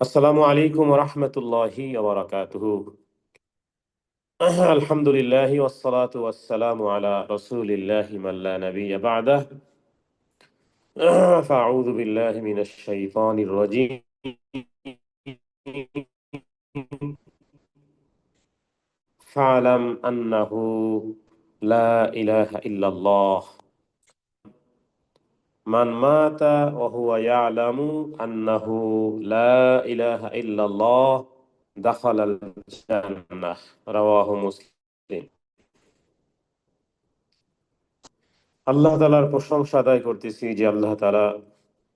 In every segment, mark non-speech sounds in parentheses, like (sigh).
আসসালামু আলাইকুম রহমতুল্লাহি ওবরাকাতুহু (laughs) আলহামদুলিল্লাহি ওয়াসসালাতু ওয়াসসালামু আলা রাসূলিল্লাহি মাল্লা নাবিয়্যা বা'দাহ (laughs) ফাআউযু বিল্লাহি মিনাশ শাইতানির রাজীম ফাআলাম আন্নাহু লা ইলাহা ইল্লাল্লাহ মান মাতা ওয়া হুয়া ইয়ালামু আন্নাহু লা ইলাহা ইল্লাল্লাহ দাখালাল জান্নাহ। রাওয়াহু মুসলিম। আল্লাহ তাআলার প্রশংসা আদায় করতেছি যে আল্লাহ তাআলা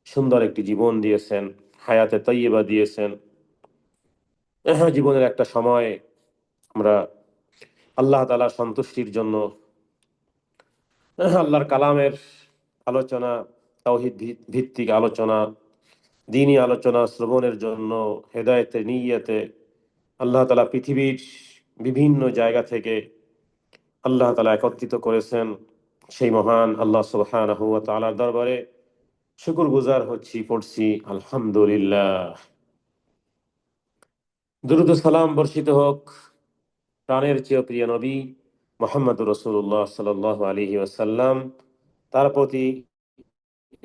সুন্দর একটি জীবন দিয়েছেন হায়াতে তৈয়বা দিয়েছেন। হ্যাঁ, জীবনের একটা সময় আমরা আল্লাহ তাআলার সন্তুষ্টির জন্য হ্যাঁ, আল্লাহর কালামের আলোচনা তাওহিদ ভিত্তিক আলোচনা, দিনী আলোচনা, শ্রবণের জন্য হেদায়েতে, নিয়াতে, আল্লাহ তালা পৃথিবীর বিভিন্ন জায়গা থেকে আল্লাহ তালা একত্রিত করেছেন সেই মহান আল্লাহ সুবহানাহু ওয়া দরবারে। শুকুর গুজার হচ্ছি, পড়ছি, আলহামদুলিল্লাহ। দুরুদ সালাম বর্ষিত হোক, প্রাণের চেয়ে প্রিয় নবী মোহাম্মদ রসুল্লাহ সাল আলহি ওয়াসাল্লাম, তার প্রতি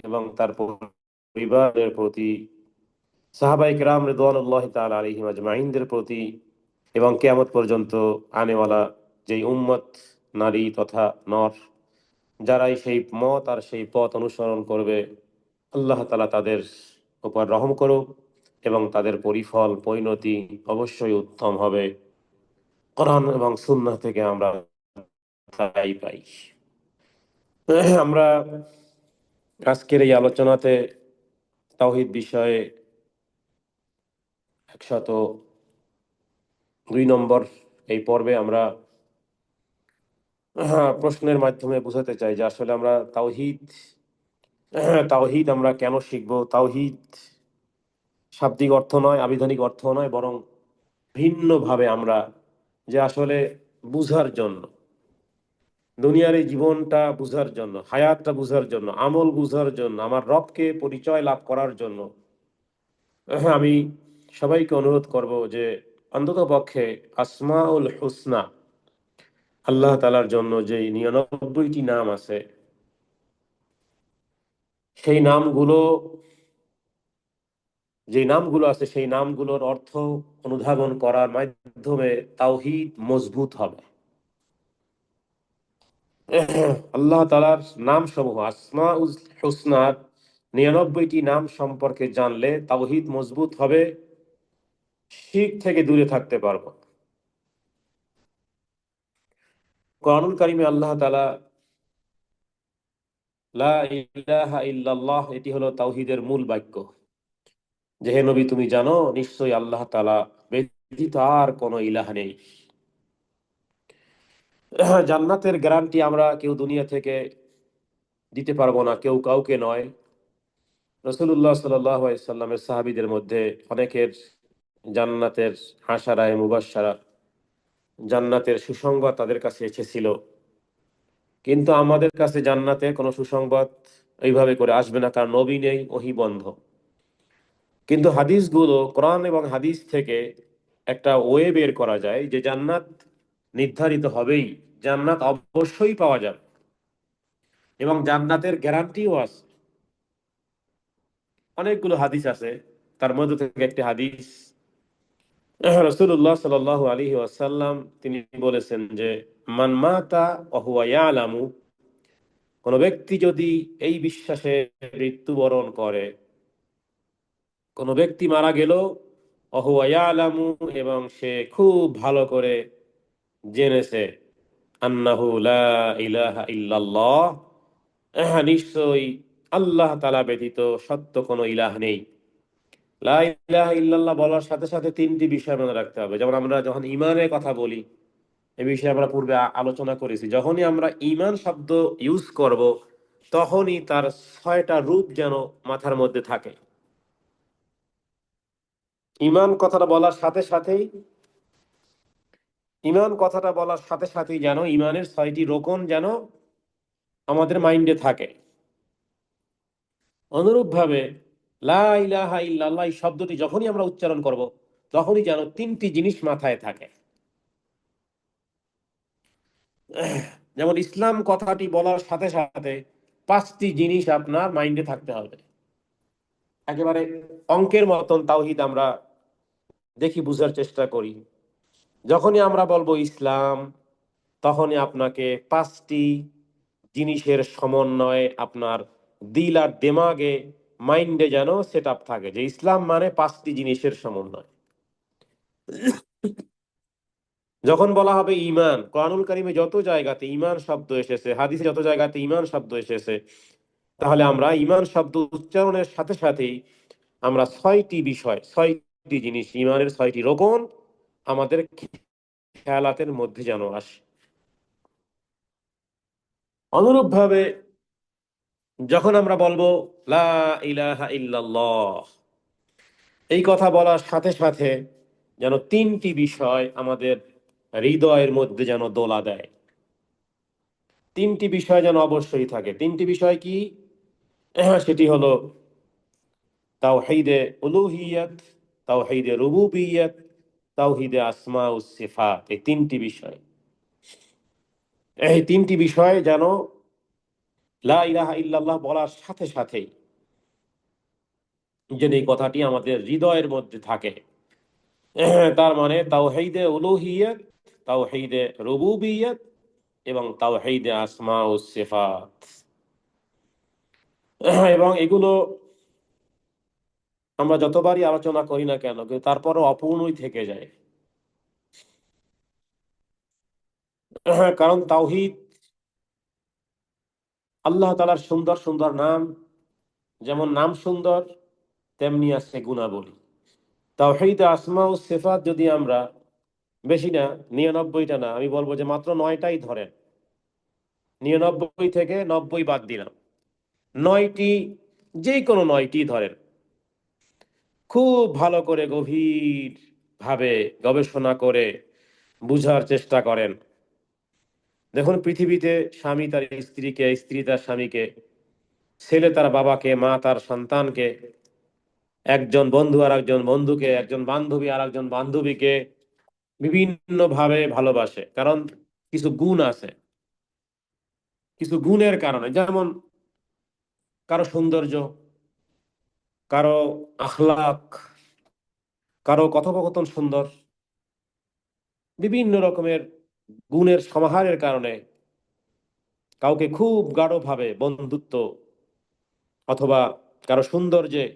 এবং তার পরিবারের প্রতি সাহাবাই কেরাম রেদওয়ানুল্লাহ তাল আলহিম আজমাইনদের প্রতি এবং কেয়ামত পর্যন্ত আনেওয়ালা যেই উম্মত, নারী তথা নর, যারাই সেই মত আর সেই পথ অনুসরণ করবে, আল্লাহ তালা তাদের উপর রহম করুক এবং তাদের পরিফল, পরিণতি অবশ্যই উত্তম হবে। কোরআন এবং সুন্নাহ থেকে আমরা তাই পাই। আমরা আজকের এই আলোচনাতে তাওহিদ বিষয়ে একশত দুই নম্বর এই পর্বে আমরা প্রশ্নের মাধ্যমে বোঝাতে চাই যে আসলে আমরা তাওহিদ তাওহিদ আমরা কেন শিখব? তাওহিদ শাব্দিক অর্থ নয়, আবিধানিক অর্থ নয়, বরং ভিন্নভাবে আমরা যে আসলে বুঝার জন্য দুনিয়ার এই জীবনটা বুঝার জন্য, হায়াতটা বুঝার জন্য, আমল বুঝার জন্য, আমার রবকে পরিচয় লাভ করার জন্য আমি সবাইকে অনুরোধ করব যে অন্তত পক্ষে আসমাউল হুসনা, আল্লাহ তালার জন্য যে নিরানব্বইটি নাম আছে, সেই নামগুলো যে নামগুলো আছে সেই নামগুলোর অর্থ অনুধাবন করার মাধ্যমে তাওহিদ মজবুত হবে। (coughs) আল্লাহ তালার নাম সমূহ আসমা হুসনার নিরানব্বইটি নাম সম্পর্কে জানলে তাওহিদ মজবুত হবে, শিখ থেকে দূরে থাকতে পারব। আল্লাহ তালা এটি হলো তাওহিদের মূল বাক্য। যে নবী, তুমি জানো, নিশ্চয়ই আল্লাহ তালা ব্যতীত আর কোনো ইলাহ নেই। (coughs) জান্নাতের গ্যারান্টি আমরা কেউ দুনিয়া থেকে দিতে পারব না, কেউ কাউকে নয়। রসুল্লাহ সাল্লামের সাহাবিদের মধ্যে অনেকের জান্নাতের হাসারায় মুবাসারা জান্নাতের সুসংবাদ তাদের কাছে এসেছিল। কিন্তু আমাদের কাছে জান্নাতে কোনো সুসংবাদ এইভাবে করে আসবে না, কারণ নবী নেই, ওহি বন্ধ। কিন্তু হাদিসগুলো কোরআন এবং হাদিস থেকে একটা ওয়ে বের করা যায় যে জান্নাত নির্ধারিত হবেই। জান্নাত অবশ্যই পাওয়া যাবে। এবং জান্নাতের গ্যারান্টিও আছে। অনেকগুলো হাদিস আছে। তার মধ্যে থেকে একটি হাদিস। রসুল্লাহ সাল আলী তিনি বলেছেন যে ইয়ালামু কোন ব্যক্তি যদি এই বিশ্বাসে মৃত্যুবরণ করে, কোন ব্যক্তি মারা গেল অহুয়া ইয়ালামু এবং সে খুব ভালো করে জেনেছে নিশ্চয়ই আল্লাহ তালা ব্যতীত সত্য কোনো ইলাহ নেই। ইল্লাল্লাহ বলার সাথে সাথে তিনটি বিষয় মনে রাখতে হবে। যেমন আমরা যখন ইমানের কথা বলি, এ বিষয়ে আমরা পূর্বে আলোচনা করেছি। যখনই আমরা ইমান শব্দ ইউজ করব, তখনই তার ছয়টা রূপ যেন মাথার মধ্যে থাকে। ইমান কথাটা বলার সাথে সাথেই ইমান কথাটা বলার সাথে সাথেই যেন ইমানের ছয়টি রোকন যেন আমাদের মাইন্ডে থাকে। অনুরূপভাবে লা ইল্লাল্লাহ এই শব্দটি যখনই আমরা উচ্চারণ করব, তখনই যেন তিনটি জিনিস মাথায় থাকে। যেমন ইসলাম কথাটি বলার সাথে সাথে পাঁচটি জিনিস আপনার মাইন্ডে থাকতে হবে। একেবারে অঙ্কের মতন তাওহিদ আমরা দেখি, বুঝার চেষ্টা করি। যখনই আমরা বলব ইসলাম, তখনই আপনাকে পাঁচটি জিনিসের সমন্বয়ে আপনার দিল আর দেমাগে, মাইন্ডে যেন সেট থাকে যে ইসলাম মানে পাঁচটি জিনিসের সমন্বয়। যখন বলা হবে ইমান, কোরআনুল কারিমে যত জায়গাতে ইমান শব্দ এসেছে, হাদিসে যত জায়গাতে ইমান শব্দ এসেছে, তাহলে আমরা ইমান শব্দ উচ্চারণের সাথে সাথেই আমরা ছয়টি বিষয়, ছয়টি জিনিস, ইমানের ছয়টি রোকন আমাদের খেয়ালাতের মধ্যে যেন আসে। অনুরূপভাবে যখন আমরা বলব ইলাহা ইল্লাল্লাহ এই কথা বলার সাথে সাথে যেন তিনটি বিষয় আমাদের হৃদয়ের মধ্যে যেন দোলা দেয়। তিনটি বিষয় যেন অবশ্যই থাকে। তিনটি বিষয় কি? সেটি হলো তাওহীদে উলুহিয়াত, তাওহীদে রুবুবিয়াত তাওহীদে আসমা ও সিফাত এই তিনটি বিষয়। এই তিনটি বিষয় যেন লা ইল্লাল্লাহ বলার সাথে সাথেই যেন এই কথাটি আমাদের হৃদয়ের মধ্যে থাকে, তার মানে তাওহীদে উলুহিয়াত, তাওহীদে রুবুবিয়াত এবং তাও তাওহীদে আসমা ও সিফাত। এবং এগুলো আমরা যতবারই আলোচনা করি না কেন, কিন্তু তারপরও অপূর্ণই থেকে যায়। (clears throat) কারণ তাওহিদ আল্লাহ তালার সুন্দর সুন্দর নাম, যেমন নাম সুন্দর, তেমনি আছে গুণাবলী। তাওহিদ, আসমা ও সেফাত যদি আমরা বেশি না, নিরানব্বইটা না, আমি বলব যে মাত্র নয়টাই ধরেন। নিরানব্বই থেকে নব্বই বাদ দিলাম। নয়টি যে কোনো নয়টি ধরেন। খুব ভালো করে গভীর ভাবে গবেষণা করে বুঝার চেষ্টা করেন। দেখুন, পৃথিবীতে স্বামী তার স্ত্রীকে, স্ত্রী তার স্বামীকে, ছেলে তার বাবাকে, মা তার সন্তানকে, একজন বন্ধু আর একজন বন্ধুকে, একজন বান্ধবী আর একজন বান্ধবীকে বিভিন্ন ভাবে ভালোবাসে। কারণ কিছু গুণ আছে। কিছু গুণের কারণে। যেমন কারও সৌন্দর্য কারও আখলাক কারও কথোপকথন সুন্দর, বিভিন্ন রকমের গুণের সমাহারের কারণে কাউকে খুব গাঢ়ভাবে বন্ধুত্ব অথবা কারও সৌন্দর্যে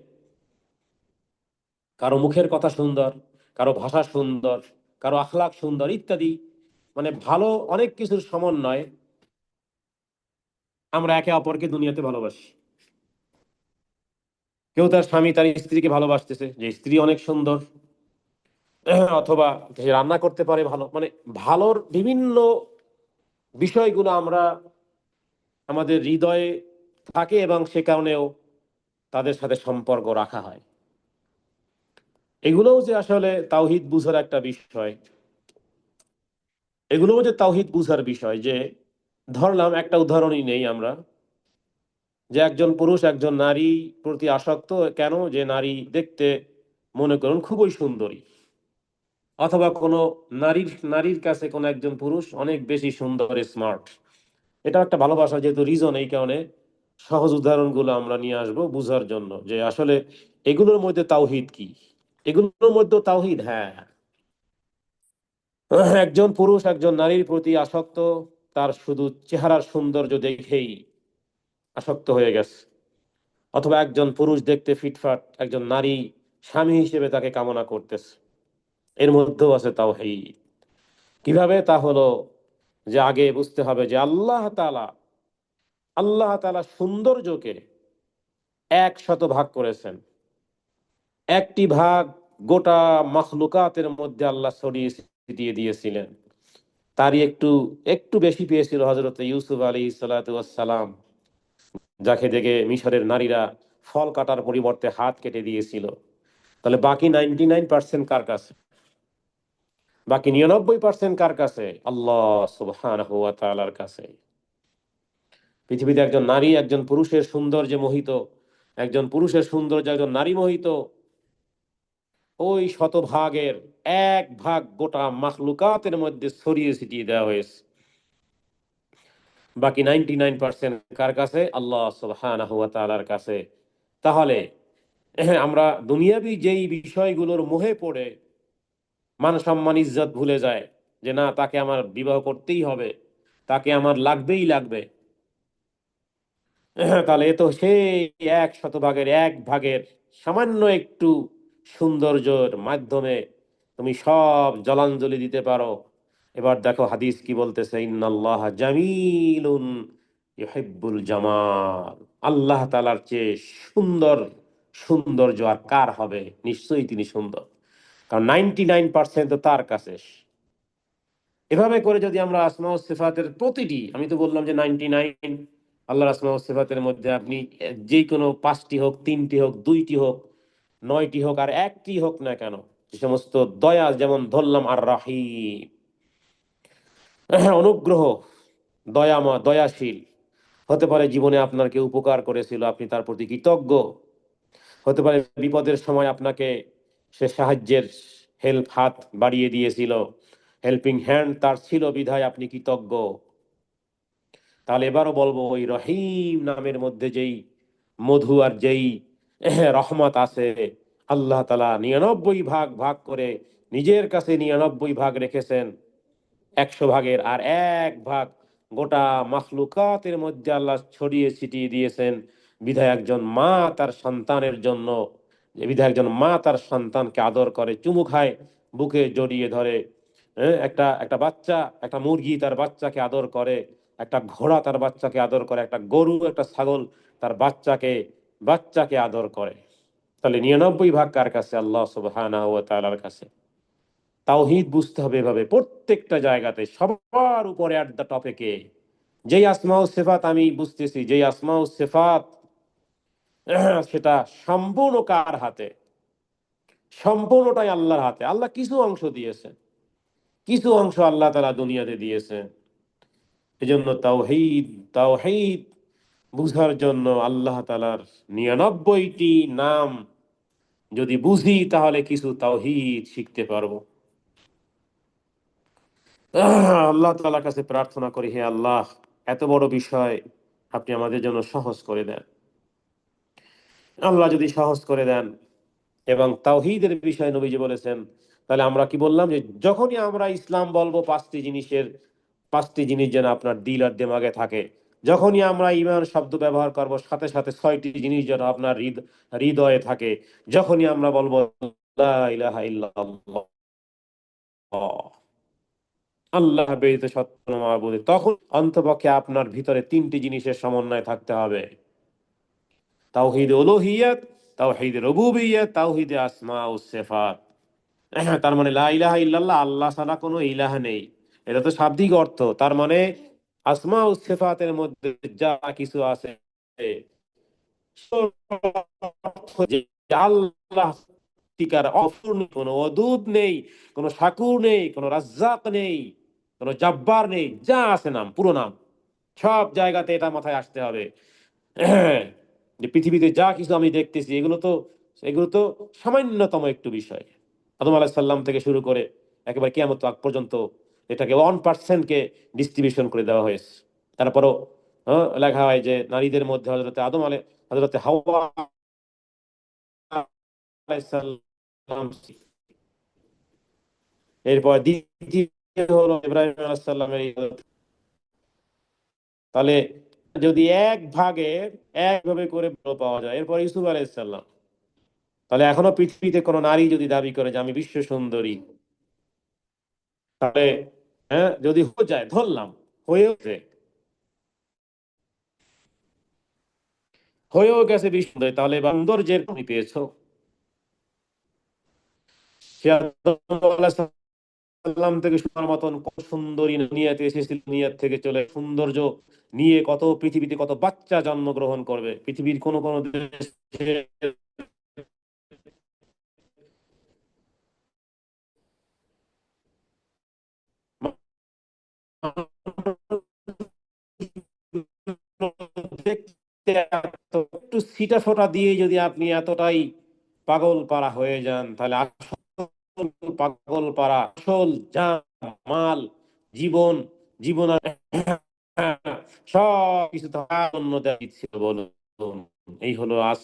কারও মুখের কথা সুন্দর, কারও ভাষা সুন্দর, কারও আখলাক সুন্দর ইত্যাদি। মানে ভালো অনেক কিছুর সমন্বয় আমরা একে অপরকে দুনিয়াতে ভালোবাসি। কেউ তার স্বামী, তার স্ত্রীকে ভালোবাসতেছে, যে স্ত্রী অনেক সুন্দর, (clears throat) অথবা যে রান্না করতে পারে ভালো। মানে ভালোর বিভিন্ন বিষয়গুলো আমরা আমাদের হৃদয়ে থাকে এবং সে কারণেও তাদের সাথে সম্পর্ক রাখা হয়। এগুলোও যে আসলে তাওহিদ বুঝার একটা বিষয়। এগুলোও যে তাওহিদ বুঝার বিষয় যে, ধরলাম একটা উদাহরণই নেই আমরা। যে একজন পুরুষ, একজন নারী প্রতি আসক্ত, কেন যে নারী দেখতে, মনে করুন, খুবই সুন্দরী। অথবা কোনো নারীর নারীর কাছে কোনো একজন পুরুষ অনেক বেশি সুন্দর স্মার্ট এটা একটা ভালোবাসা, যেহেতু রিজন এই কারণে সহজ উদাহরণগুলো আমরা নিয়ে আসব বুঝার জন্য, যে আসলে এগুলোর মধ্যে তাওহিদ কি? এগুলোর মধ্যে তাওহিদ হ্যাঁ। একজন পুরুষ, একজন নারীর প্রতি আসক্ত, তার শুধু চেহারার সৌন্দর্য দেখেই আসক্ত হয়ে গেছে। অথবা একজন পুরুষ দেখতে ফিটফাট, একজন নারী স্বামী হিসেবে তাকে কামনা করতেছে। এর মধ্যেও আছে তাও হেই কীভাবে? তা হলো যে আগে বুঝতে হবে যে আল্লাহ তালা আল্লাহ তালা সৌন্দর্যকে এক শত ভাগ করেছেন। একটি ভাগ গোটা মখলুকাতের মধ্যে আল্লাহ ছড়িয়ে ছিটিয়ে দিয়েছিলেন। তারই একটু একটু বেশি পেয়েছিল হজরত ইউসুফ আলী সালাম। যাকে দেখে মিশরের নারীরা ফল কাটার পরিবর্তে হাত কেটে দিয়েছিল। তাহলে বাকি নাইনটি নাইন পার্সেন্ট কার কাছে? বাকি নিরানব্বই পার্সেন্ট কার কাছে? আল্লাহ সুবহান কাছে। পৃথিবীতে একজন নারী, একজন পুরুষের সৌন্দর্যে মোহিত, একজন পুরুষের সৌন্দর্য একজন নারী মোহিত, ওই শতভাগের এক ভাগ গোটা মাখলুকাতের মধ্যে ছড়িয়ে ছিটিয়ে দেওয়া হয়েছে। বাকি নাইনটি নাইন পার্সেন্ট কার কাছে? আল্লাহ সুবাহার কাছে। তাহলে আমরা দুনিয়াবি যেই বিষয়গুলোর মোহে পড়ে, মান সম্মান, ইজ্জত ভুলে যায়, যে না, তাকে আমার বিবাহ করতেই হবে, তাকে আমার লাগবেই লাগবে। তাহলে তো সেই এক শতভাগের এক ভাগের সামান্য একটু সৌন্দর্যের মাধ্যমে তুমি সব জলাঞ্জলি দিতে পারো। এবার দেখো হাদিস কি বলতেছে? ইন্নাল্লাহ জামিলুন জামাল। আল্লাহ তালার চেয়ে সুন্দর সৌন্দর্য আর কার হবে? নিশ্চয়ই তিনি সুন্দর। কারণ নাইনটি নাইন পার্সেন্ট তার কাছে। এভাবে করে যদি আমরা আসমা সিফাতের প্রতিটি, আমি তো বললাম যে নাইনটি নাইন আল্লাহ আসমা সিফাতের মধ্যে আপনি যে কোনো পাঁচটি হোক, তিনটি হোক, দুইটি হোক, নয়টি হোক, আর একটি হোক না কেন, যে সমস্ত দয়া যেমন ধরলাম আর রাহিম (clears throat) অনুগ্রহ দয়াময় দয়াশীল। হতে পারে জীবনে আপনার উপকার করেছিল, আপনি তার প্রতি কৃতজ্ঞ। হতে পারে বিপদের সময় আপনাকে সে সাহায্যের হেল্প হাত বাড়িয়ে দিয়েছিল হেল্পিং হ্যান্ড তার ছিল বিধায় আপনি কৃতজ্ঞ। তাহলে এবারও বলব, ওই রহিম নামের মধ্যে যেই মধু আর যেই (clears throat) রহমত আছে, আল্লাহ তালা নিরানব্বই ভাগ ভাগ করে নিজের কাছে নিরানব্বই ভাগ রেখেছেন। একশো ভাগের আর এক ভাগ গোটা মাখলুকাতের মধ্যে আল্লাহ ছড়িয়ে ছিটিয়ে দিয়েছেন বিধায় একজন মা তার সন্তানের জন্য। বিধায় একজন মা তার সন্তানকে আদর করে, চুমু খায়, বুকে জড়িয়ে ধরে। হ্যাঁ একটা একটা বাচ্চা, একটা মুরগি তার বাচ্চাকে আদর করে, একটা ঘোড়া তার বাচ্চাকে আদর করে, একটা গরু, একটা ছাগল তার বাচ্চাকে বাচ্চাকে আদর করে। তাহলে নিরানব্বই ভাগ কার কাছে? আল্লাহ তালার কাছে। তাওহিদ বুঝতে হবে এভাবে। প্রত্যেকটা জায়গাতে, সবার উপরে অ্যাট দ্য টপিকে যেই আসমা ও সেফাত আমি বুঝতেছি, যেই আসমা ও সেফাত, (clears throat) সেটা সম্পূর্ণ কার হাতে? সম্পূর্ণটাই আল্লাহর হাতে। আল্লাহ কিছু অংশ দিয়েছেন। কিছু অংশ আল্লাহ তালা দুনিয়াতে দিয়েছেন। এজন্য তাওহিদ তাওহিদ বুঝার জন্য আল্লাহ তালার নিরানব্বইটি নাম যদি বুঝি, তাহলে কিছু তাওহিদ শিখতে পারব। আল্লাহ তালার কাছে প্রার্থনা করি, হে আল্লাহ, এত বড় বিষয় আপনি আমাদের জন্য সহজ করে দেন। আল্লাহ যদি সহজ করে দেন এবং তাওহিদের বিষয় নবীজি বলেছেন, তাহলে আমরা কি বললাম যে, যখনই আমরা ইসলাম বলব, পাঁচটি জিনিসের, পাঁচটি জিনিস যেন আপনার দিল আর দেমাগে থাকে। যখনই আমরা ইমান শব্দ ব্যবহার করব, সাথে সাথে ছয়টি জিনিস যেন আপনার হৃদয়ে থাকে। যখনই আমরা বলব আল্লাহ ব্যতীত সত্য মাহবুদ তখন অন্তপক্ষে আপনার ভিতরে তিনটি জিনিসের সমন্বয় থাকতে হবে। তাওহিদ ওলোহিয়াত তাওহিদ রবুবিয়াত, তাওহিদ আসমা ও সেফাত। তার মানে লা ইলাহা ইল্লাল্লাহ, আল্লাহ ছাড়া কোনো ইলাহা নেই। এটা তো শাব্দিক অর্থ। তার মানে আসমা ও সেফাতের মধ্যে যা কিছু আছে আল্লাহ কোনো অদূত নেই, কোনো শাকুর নেই, কোনো রাজ্জাক নেই কোনো জব্বার নেই যা আছে নাম পুরো নাম। সব জায়গাতে এটা মাথায় আসতে হবে। (clears throat) যে পৃথিবীতে যা কিছু আমি দেখতেছি এগুলো তো এগুলো তো সামান্যতম একটু বিষয়। আদম আলাহিসাল্লাম থেকে শুরু করে একেবারে কেমন আগ পর্যন্ত এটাকে ওয়ান পার্সেন্টকে ডিস্ট্রিবিউশন করে দেওয়া হয়েছে। তারপরও হ্যাঁ, লেখা হয় যে নারীদের মধ্যে হজরতে আদম আলে হজরতে হাওয়া এরপর দ্বিতীয় হলো ইব্রাহিম আলাইসাল্লামের তাহলে যদি এক ভাগের একভাবে করে ভালো পাওয়া যায়, এরপর ইসুফ আলাইসাল্লাম তাহলে এখনও পৃথিবীতে কোনো নারী যদি দাবি করে যে আমি বিশ্ব সুন্দরী, তাহলে হ্যাঁ যদি হয়ে যায়, ধরলাম, হয়েও হয়েও গেছে বিশ্ব তাহলে সৌন্দর্যের তুমি পেয়েছ। থেকে শোনার মতন, কত সুন্দরী নিয়াতে এসেছিল নিয়াত থেকে চলে। সৌন্দর্য নিয়ে কত পৃথিবীতে কত বাচ্চা জন্মগ্রহণ করবে। পৃথিবীর কোন কোন দেশে একটু সিটা ফোটা দিয়ে যদি আপনি এতটাই পাগল পাড়া হয়ে যান, তাহলে আসল পাগল পারা আসল যা মাল জীবন জীবন সব কিছু ছিল বলুন। এই হলো আজ